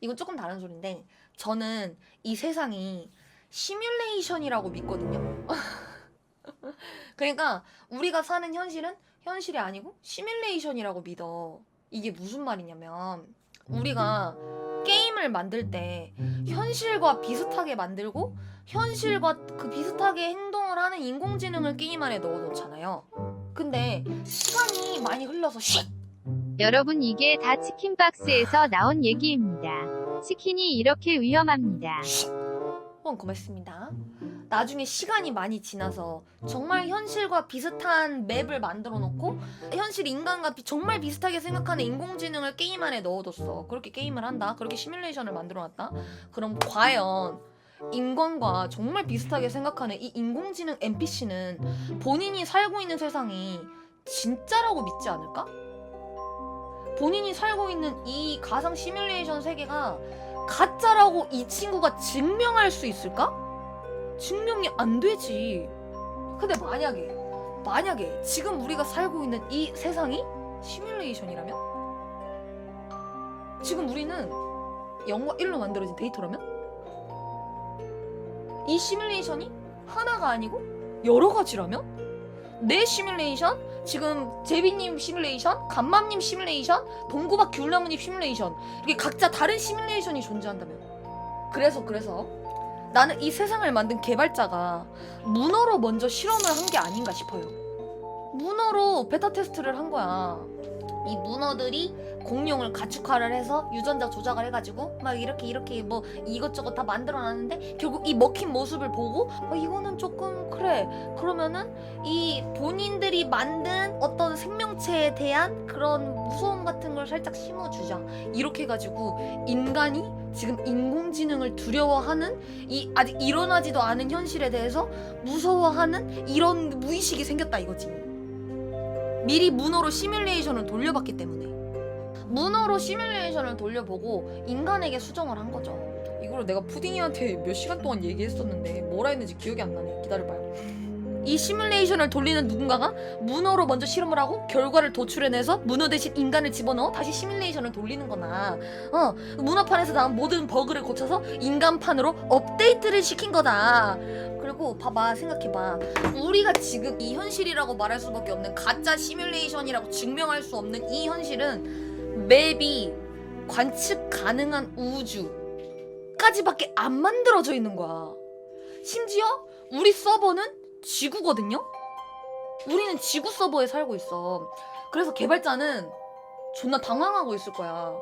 이건 조금 다른 소리인데 저는 이 세상이 시뮬레이션이라고 믿거든요. 그러니까 우리가 사는 현실은 현실이 아니고 시뮬레이션이라고 믿어. 이게 무슨 말이냐면 우리가 게임을 만들 때 현실과 비슷하게 만들고 현실과 그 비슷하게 행동을 하는 인공지능을 게임 안에 넣어놓잖아요. 근데 시간이 많이 흘러서 쉿 여러분 이게 다 치킨 박스에서 나온 얘기입니다. 치킨이 이렇게 위험합니다. 어, 고맙습니다. 나중에 시간이 많이 지나서 정말 현실과 비슷한 맵을 만들어 놓고 현실 인간과 비- 정말 비슷하게 생각하는 인공지능을 게임 안에 넣어뒀어. 그렇게 게임을 한다. 그렇게 시뮬레이션을 만들어 놨다. 그럼 과연 인간과 정말 비슷하게 생각하는 이 인공지능 NPC는 본인이 살고 있는 세상이 진짜라고 믿지 않을까? 본인이 살고 있는 이 가상 시뮬레이션 세계가 가짜라고 이 친구가 증명할 수 있을까? 증명이 안 되지. 근데 만약에, 만약에 지금 우리가 살고 있는 이 세상이 시뮬레이션이라면? 지금 우리는 0과 1로 만들어진 데이터라면? 이 시뮬레이션이 하나가 아니고 여러 가지라면? 내 시뮬레이션, 지금 제비님 시뮬레이션, 감맘님 시뮬레이션, 동구박 귤나무님 시뮬레이션. 이게 각자 다른 시뮬레이션이 존재한다면. 그래서 그래서 나는 이 세상을 만든 개발자가 문어로 먼저 실험을 한 게 아닌가 싶어요. 문어로 베타 테스트를 한 거야. 이 문어들이 공룡을 가축화를 해서 유전자 조작을 해가지고 막 이렇게 이렇게 뭐 이것저것 다 만들어놨는데 결국 이 먹힌 모습을 보고 어, 이거는 조금 그래. 그러면은 이 본인들이 만든 어떤 생명체에 대한 그런 무서움 같은 걸 살짝 심어주자. 이렇게 해가지고 인간이 지금 인공지능을 두려워하는 이 아직 일어나지도 않은 현실에 대해서 무서워하는 이런 무의식이 생겼다 이거지. 미리 문어로 시뮬레이션을 돌려봤기 때문에 문어로 시뮬레이션을 돌려보고 인간에게 수정을 한 거죠. 이걸 내가 푸딩이한테 몇 시간 동안 얘기했었는데 뭐라 했는지 기억이 안 나네. 기다려봐요. 이 시뮬레이션을 돌리는 누군가가 문어로 먼저 실험을 하고 결과를 도출해내서 문어 대신 인간을 집어넣어 다시 시뮬레이션을 돌리는 거나 어 문어판에서 나온 모든 버그를 고쳐서 인간판으로 업데이트를 시킨 거다 그리고 봐봐 생각해봐 우리가 지금 이 현실이라고 말할 수밖에 없는 가짜 시뮬레이션이라고 증명할 수 없는 이 현실은 맵이 관측 가능한 우주까지밖에 안 만들어져 있는 거야 심지어 우리 서버는 지구거든요? 우리는 지구 서버에 살고 있어. 그래서 개발자는 존나 당황하고 있을 거야.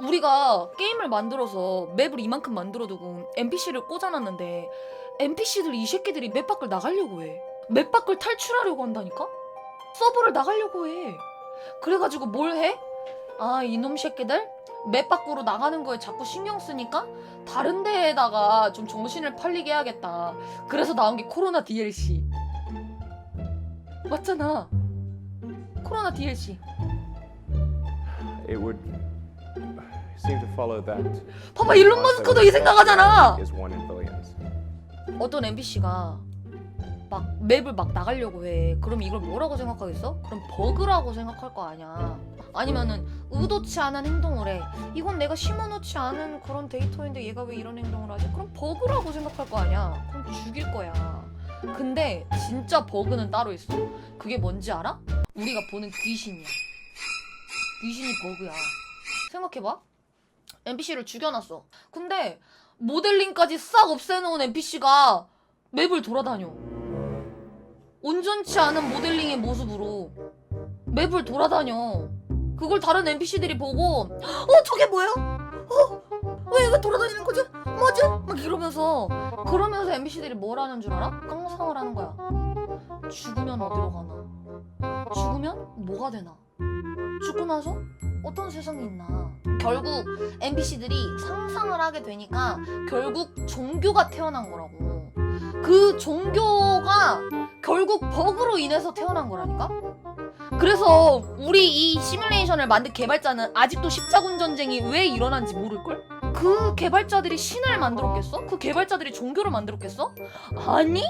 우리가 게임을 만들어서 맵을 이만큼 만들어두고 NPC를 꽂아놨는데 NPC들 이 새끼들이 맵 밖을 나가려고 해. 맵 밖을 탈출하려고 한다니까? 서버를 나가려고 해. 그래가지고 뭘 해? 아 이놈 새끼들 맵 밖으로 나가는 거에 자꾸 신경 쓰니까 다른 데에다가 좀 정신을 팔리게 해야겠다. 그래서 나온 게 코로나 DLC. 맞잖아. 코로나 DLC. it would seem to follow that 봐봐 일론 머스크도 이 생각하잖아. 어떤 NPC가 막 맵을 막 나가려고 해. 그럼 이걸 뭐라고 생각하겠어? 그럼 버그라고 생각할 거 아니야. 아니면은 의도치 않은 행동을 해. 이건 내가 심어놓지 않은 그런 데이터인데 얘가 왜 이런 행동을 하지? 그럼 버그라고 생각할 거 아니야. 그럼 죽일 거야. 근데 진짜 버그는 따로 있어. 그게 뭔지 알아? 우리가 보는 귀신이야. 귀신이 버그야. 생각해봐. NPC를 죽여놨어. 근데 모델링까지 싹 없애놓은 NPC가 맵을 돌아다녀. 온전치 않은 모델링의 모습으로 맵을 돌아다녀. 그걸 다른 NPC들이 보고 어 저게 뭐야? 어? 왜 이거 돌아다니는 거지? 뭐지? 막 이러면서 그러면서 NPC들이 뭘 하는 줄 알아? 깡상을 하는 거야. 죽으면 어디로 가나? 죽으면 뭐가 되나? 죽고 나서 어떤 세상이 있나? 결국 NPC들이 상상을 하게 되니까 결국 종교가 태어난 거라고. 그 종교가 결국 버그로 인해서 태어난 거라니까? 그래서 우리 이 시뮬레이션을 만든 개발자는 아직도 십자군 전쟁이 왜 일어난지 모를걸? 그 개발자들이 신을 만들었겠어? 그 개발자들이 종교를 만들었겠어? 아니?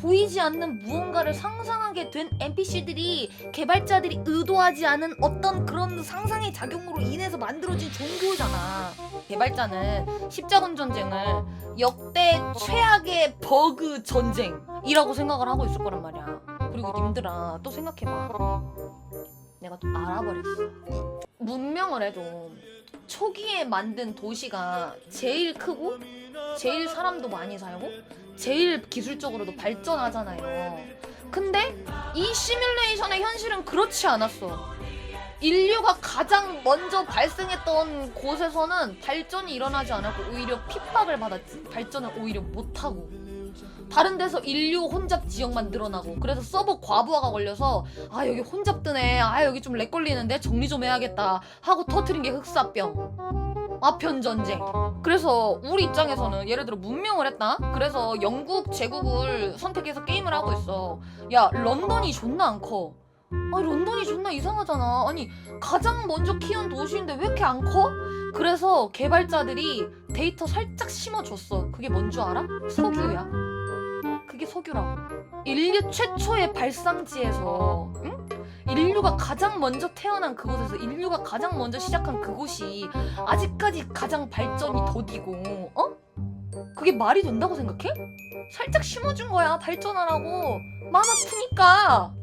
보이지 않는 무언가를 상상하게 된 NPC들이 개발자들이 의도하지 않은 어떤 그런 상상의 작용으로 인해서 만들어진 종교잖아. 개발자는 십자군 전쟁을 역대 최악의 버그 전쟁이라고 생각을 하고 있을 거란 말이야. 그리고 님들아 또 생각해봐. 내가 또 알아버렸어. 문명을 해도 초기에 만든 도시가 제일 크고 제일 사람도 많이 살고 제일 기술적으로도 발전하잖아요. 근데 이 시뮬레이션의 현실은 그렇지 않았어. 인류가 가장 먼저 발생했던 곳에서는 발전이 일어나지 않았고 오히려 핍박을 받았지. 발전을 오히려 못하고. 다른 데서 인류 혼잡 지역만 늘어나고 그래서 서버 과부하가 걸려서 아 여기 혼잡 뜨네 아 여기 좀 렉 걸리는데 정리 좀 해야겠다 하고 터트린 게 흑사병 아편 전쟁 그래서 우리 입장에서는 예를 들어 문명을 했다 그래서 영국 제국을 선택해서 게임을 하고 있어 야 런던이 존나 안 커 아 런던이 존나 이상하잖아 아니 가장 먼저 키운 도시인데 왜 이렇게 안 커? 그래서 개발자들이 데이터 살짝 심어줬어 그게 뭔 줄 알아? 석유야 그게 석유라고. 인류 최초의 발상지에서, 응? 인류가 가장 먼저 태어난 그곳에서 인류가 가장 먼저 시작한 그곳이 아직까지 가장 발전이 더디고, 어? 그게 말이 된다고 생각해? 살짝 심어준 거야, 발전하라고. 마음 아프니까.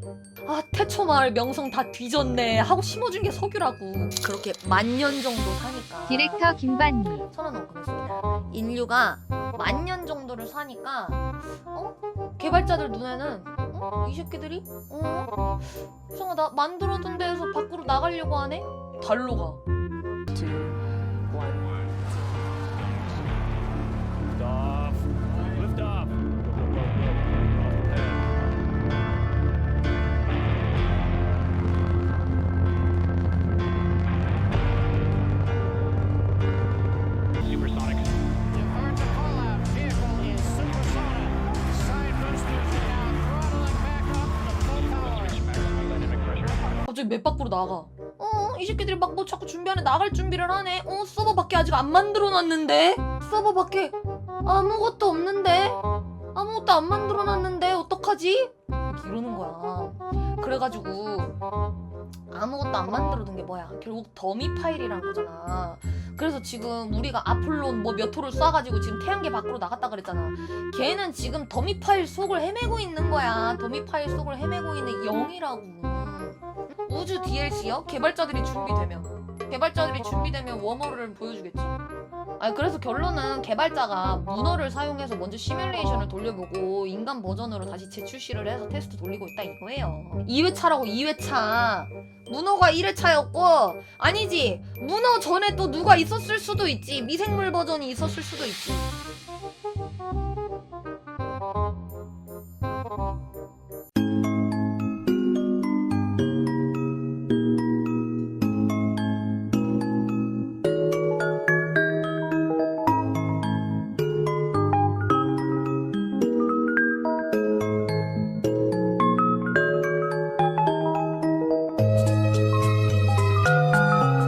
아, 태초 마을 명성 다 뒤졌네. 하고 심어준 게 석유라고. 그렇게 만년 정도 사니까. 디렉터 김반님. 천원 넣겠습니다. 인류가 만년 정도를 사니까 어? 개발자들 눈에는 어? 이 새끼들이 어? 이상하다 만들어둔 데에서 밖으로 나가려고 하네? 달로 가. 갑자기 맵 밖으로 나가. 어? 이 새끼들이 막 뭐 자꾸 준비하네 나갈 준비를 하네. 어? 서버 밖에 아직 안 만들어 놨는데? 서버 밖에 아무것도 없는데? 아무것도 안 만들어 놨는데 어떡하지? 이렇게 이러는 거야. 그래가지고 아무것도 안 만들어둔 게 뭐야? 결국 더미 파일이란 거잖아. 그래서 지금 우리가 아폴론 뭐 몇 호를 쏴가지고 지금 태양계 밖으로 나갔다 그랬잖아. 걔는 지금 더미 파일 속을 헤매고 있는 거야. 더미 파일 속을 헤매고 있는 0이라고. 우주 DLC요? 개발자들이 준비되면. 개발자들이 준비되면 웜홀을 보여주겠지. 아니 그래서 결론은 개발자가 문어를 사용해서 먼저 시뮬레이션을 돌려보고 인간 버전으로 다시 재출시를 해서 테스트 돌리고 있다 이거예요. 2회차라고 2회차. 문어가 1회차였고 아니지 문어 전에 또 누가 있었을 수도 있지 미생물 버전이 있었을 수도 있지